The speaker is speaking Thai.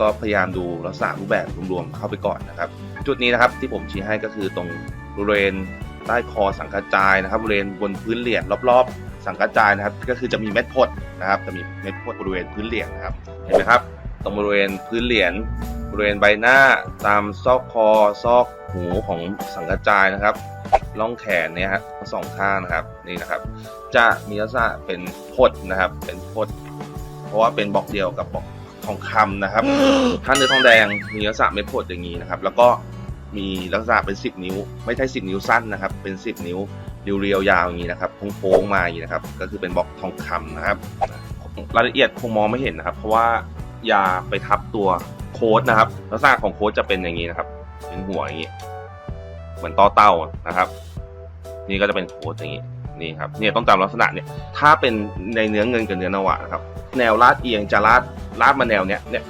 ก็พยายามดูลักษณะรูปแบบรวมๆเข้าไปก่อนนะครับ จุดนี้นะครับที่ผมชี้ให้ก็คือตรงบริเวณใต้คอสังกัจจายนะครับบริเวณบนพื้นเหรียญรอบๆ สังกัจจายนะครับ ก็คือจะมีเม็ดพดนะครับ จะมีเม็ดพดบริเวณพื้นเหรียญนะครับเห็นไหมครับ ตรงบริเวณพื้นเหรียญบริเวณใบหน้าตามซอกคอซอกหูของสังกัจจายนะครับล่องแขนเนี่ยฮะทั้งสองข้างนะครับนี่นะครับ จะมีลักษณะเป็นพดนะครับ เป็นพด เพราะว่าเป็นบล็อกเดียวกับบล็อก ทองคำนะครับ ถ้าเนื้อทองแดงมีลักษณะเม็ดพดอย่างนี้นะครับ แล้วก็มีลักษณะเป็น 10 นิ้ว ไม่ใช่ 10 นิ้วสั้นนะครับ เป็น 10 นิ้วเรียวๆยาวอย่างนี้นะครับโค้งๆมาอย่างนี้นะครับ ก็คือเป็นบล็อกทองคำนะครับ รายละเอียดคงมองไม่เห็นนะครับ เพราะว่าอย่าไปทับตัวโค้ดนะครับ ลักษณะของโค้ดจะเป็นอย่างนี้นะครับ เป็นหัวอย่างนี้ เหมือนต่อเต้านะครับ นี่ก็จะเป็นโค้ดอย่างนี้ นี่ครับเนี่ยต้องจำลักษณะเนี่ยถ้าเป็นในเนื้อเงินกับเนื้อนวะนะครับแนวลาดเอียงจะลาดลาดมาแนวเนี้ยเนี่ย